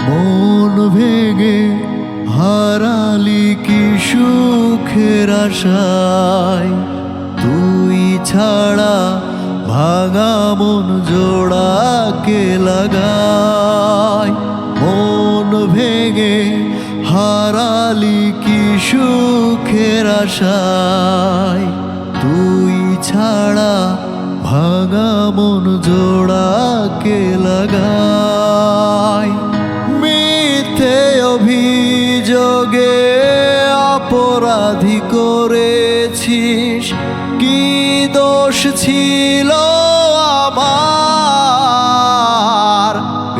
মন ভেঙে হারালি কি সুখের আশায়? তুই ছাড়া ভাঙা মন জোড়াকে লাগায়? মন ভেঙে হারালি কি সুখের আশায়? তুই ছাড়া ভাঙা মন জোড়াকে লাগায়। মিথ্যে অভিযোগে অপরাধী করেছিস। কি দোষ ছিল আমার?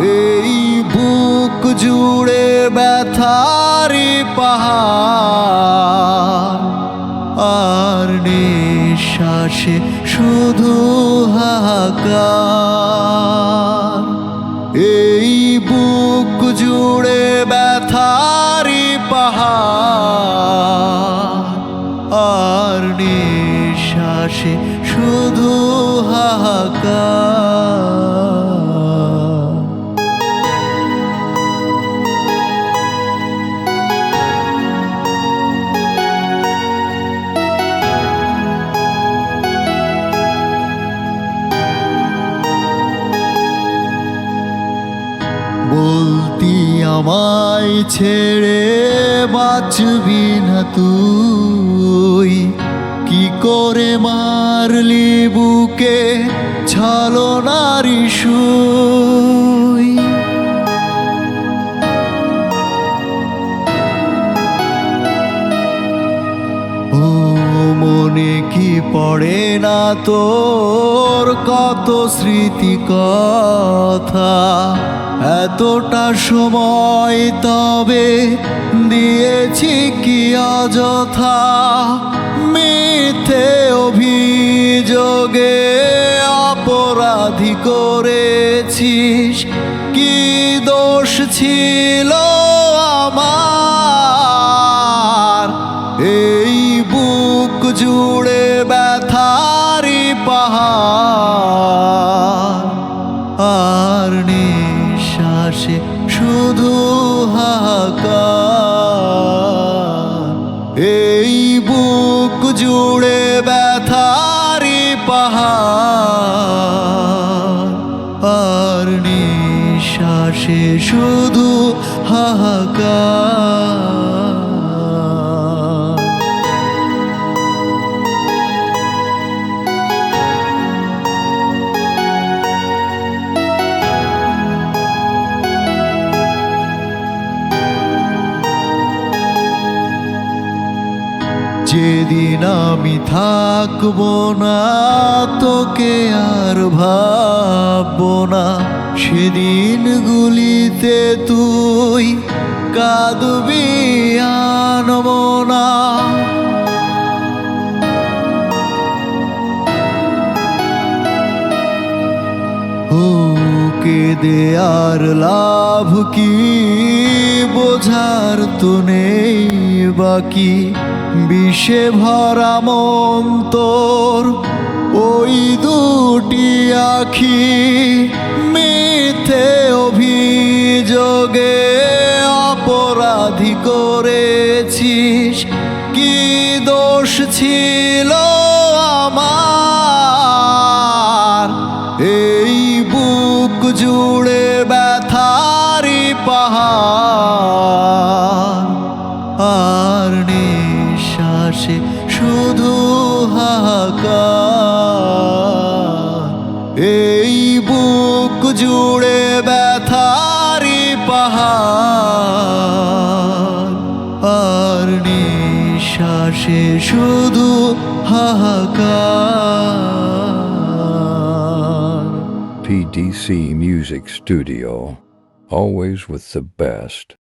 এই বুক জুড়ে ব্যথারি পাহাড়। আর নিঃশ্বাসে শুধু হাহাকার। এই বুক জুড়ে ব্যথারি পাহাড়। আর নিঃশ্বাসে আমায় ছেড়ে বাঁচবি না তুই। কি করে মারলি বুকে? ছালো নারী শুই মনে কি পড়ে না তোর? কত স্মৃতি কথা। এতটা সময় তবে দিয়েছি কি অযথা? মিথ্যে অভিযোগে অপরাধী করেছিস। কি দোষ ছিল আমার? জুড়ে ব্যথারি পাহাড়। আর নিঃশ্বাসে শুধু এই বুক জুড়ে ব্যথারি পাহাড়। আর নিঃশ্বাসে শুধু হাহাকার। যেদিন আমি থাকব না, তোকে আর ভাববো না। সেদিন গুলিতে তুই কাঁদবি, আনব না। কেঁদে আর লাভ কি, বোঝার তো নেই। বাকি বিষে ভরা মন তোর ওই দুটি আখি মিথ্যে অভিযোগে অপরাধী করেছিস। কি দোষ ছিল আমার? এই বুক জুড়ে ব্যথারি শুধু হাহাকার এই বুক জুড়ে ব্যথারি পাহাড় আর নিঃশ্বাসে শুধু হাহাকার PDC Music Studio. Always with the best.